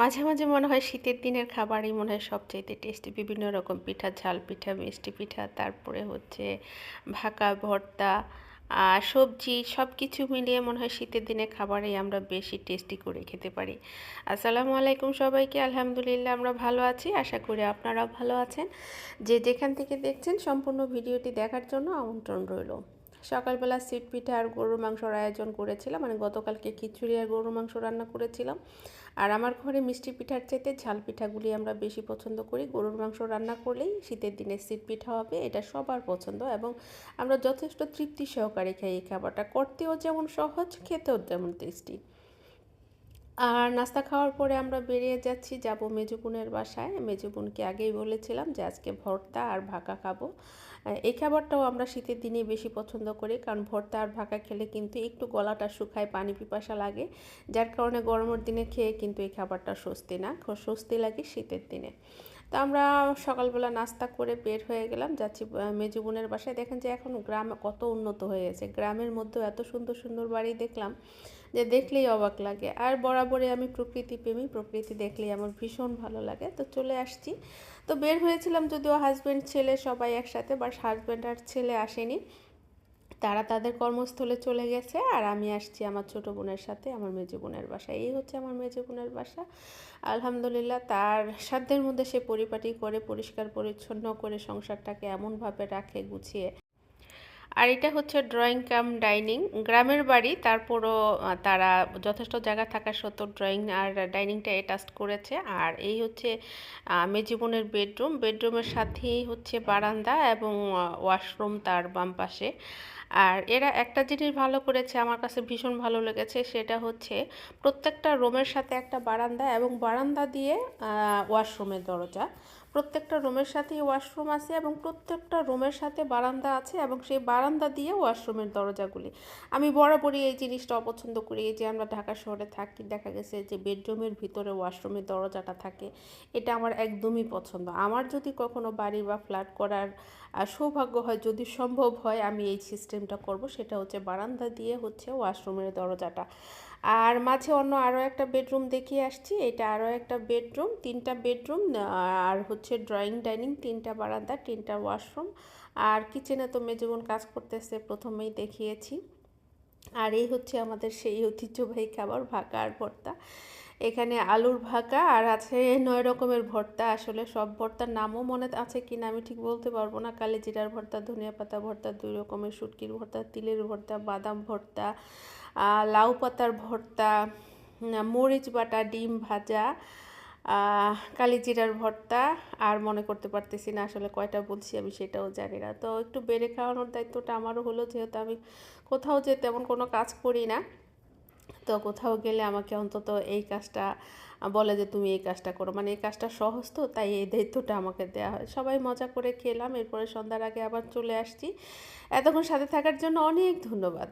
মাঝে মাঝে মনে হয় শীতের দিনের খাবারই মনে হয় সবচাইতে টেস্টি বিভিন্ন রকম পিঠা, ঝাল পিঠা, মিষ্টি পিঠা, তারপরে হচ্ছে ভাকা, ভর্তা আর সবজি সব কিছু মিলিয়ে মনে হয় শীতের দিনে খাবারেই আমরা বেশি টেস্টি করে খেতে পারি। আসসালামু আলাইকুম সবাইকে, আলহামদুলিল্লাহ আমরা ভালো আছি, আশা করি আপনারাও ভালো আছেন। যে যেখান থেকে দেখছেন সম্পূর্ণ ভিডিওটি দেখার জন্য আমন্ত্রণ রইল। সকালবেলা সিট পিঠা আর গরুর মাংসর আয়োজন করেছিলাম। মানে গতকালকে খিচুড়ি আর গরুর মাংস রান্না করেছিলাম। আর আমার ঘরে মিষ্টি পিঠার চাইতে ঝাল পিঠাগুলি আমরা বেশি পছন্দ করি। গরুর মাংস রান্না করলেই শীতের দিনে সিট পিঠা হবে, এটা সবার পছন্দ এবং আমরা যথেষ্ট তৃপ্তি সহকারে খাই এই খাবারটা। করতেও যেমন সহজ, খেতেও তেমন টেস্টি। আর নাস্তা খাওয়ার পরে আমরা বেরিয়ে যাচ্ছি, যাব মেজুপুনের বাসায়। মেজুবুনকে আগেই বলেছিলাম যে আজকে ভর্তা আর ভাকা খাব। এই খাবারটাও আমরা শীতের দিনে বেশি পছন্দ করি, কারণ ভর্তা আর ভাকা খেলে কিন্তু একটু গলাটা শুকায়, পানি পিপাসা লাগে। যার কারণে গরমের দিনে খেয়ে কিন্তু এই খাবারটা স্বস্তি না, স্বস্তি লাগে শীতের দিনে। তো আমরা সকালবেলা নাস্তা করে বের হয়ে গেলাম, যাচ্ছি মেজু বোনের বাসায়। দেখেন যে এখন গ্রাম কত উন্নত হয়ে গেছে। গ্রামের মধ্যেও এত সুন্দর সুন্দর বাড়ি দেখলাম যে দেখলেই অবাক লাগে। আর বরাবরই আমি প্রকৃতি প্রেমী প্রকৃতি দেখলেই আমার ভীষণ ভালো লাগে। তো চলে আসছি। তো বের হয়েছিলাম যদিও হাজব্যান্ড ছেলে সবাই একসাথে বাট হাজব্যান্ড আর ছেলে আসেনি। তারা তাদের কর্মস্থলে চলে গেছে আর আমি আসছি আমার ছোট বোনের সাথে, আমার মেজো বোনের বাসা এই হচ্ছে আমার মেজো বোনের বাসা। আলহামদুলিল্লাহ তার সাধ্যের মধ্যে সে পরিপাটি করে, পরিষ্কার, পরিচ্ছন্ন করে সংসারটাকে এমনভাবে রাখে, গুছিয়ে। আর এটা হচ্ছে ড্রয়িং কাম ডাইনিং গ্রামের বাড়ি, তারপরও তারা যথেষ্ট জায়গা থাকা সত্ত্বেও ড্রয়িং আর ডাইনিংটা অ্যাটাচ করেছে। আর এই হচ্ছে মেজীবনের বেডরুম বেডরুমের সাথেই হচ্ছে বারান্দা এবং ওয়াশরুম তার বাম পাশে। আর এরা একটা জিনিস ভালো করেছে, আমার কাছে ভীষণ ভালো লেগেছে, সেটা হচ্ছে প্রত্যেকটা রুমের সাথে একটা বারান্দা এবং বারান্দা দিয়ে ওয়াশরুমের দরজা। প্রত্যেকটা রুমের সাথেই ওয়াশরুম আছে এবং প্রত্যেকটা রুমের সাথে বারান্দা আছে এবং সেই বারান্দা দিয়ে ওয়াশরুমের দরজাগুলি। আমি বরাবরই এই জিনিসটা অপছন্দ করি যে আমরা ঢাকা শহরে থাকি, দেখা গেছে যে বেডরুমের ভিতরে ওয়াশরুমের দরজাটা থাকে, এটা আমার একদমই পছন্দ। আমার যদি কখনো বাড়ি বা ফ্ল্যাট করার সৌভাগ্য হয়, যদি সম্ভব হয়, আমি এই সিস্টেমটা করব, সেটা হচ্ছে বারান্দা দিয়ে হচ্ছে ওয়াশরুমের দরজাটা। আর মাঝে অন্য আরও একটা বেডরুম দেখিয়ে আসছি, এটা আরও একটা বেডরুম তিনটা বেডরুম আর হচ্ছে ড্রয়িং ডাইনিং তিনটা বারান্দা, তিনটা ওয়াশরুম আর কিচেনে তো মেজবন কাজ করতেছে, প্রথমেই দেখিয়েছি। আর এই হচ্ছে আমাদের সেই ঐতিহ্যবাহী খাবার, ভাকা আর ভর্তা। এখানে আলুর ভাকা আর আছে নয় রকমের ভর্তা। আসলে সব ভর্তার নামও মনে আছে কি না আমি ঠিক বলতে পারব না। কালি জিরার ভর্তা, ধনিয়া পাতা ভর্তা, দুই রকমের শুটকির ভর্তা, তিলের ভর্তা, বাদাম ভর্তা লাউ পাতার ভর্তা মরিচ বাটা, ডিম ভাজা কালিজিরার ভর্তা আর মনে করতে পারতেছি না আসলে কয়টা বলছি আমি সেটাও জানি না। তো একটু বেড়ে খাওয়ানোর দায়িত্বটা আমারও হলো, যেহেতু আমি কোথাও যে তেমন কোনো কাজ করি না। তো কোথাও গেলে আমাকে অন্তত এই কাজটা বলে যে তুমি এই কাজটা করো। মানে এই কাজটা সহজ তো, তাই এই দায়িত্বটা আমাকে দেওয়া হয়। সবাই মজা করে খেলাম, এরপরে সন্ধ্যার আগে আবার চলে আসছি। এতক্ষণ সাথে থাকার জন্য অনেক ধন্যবাদ।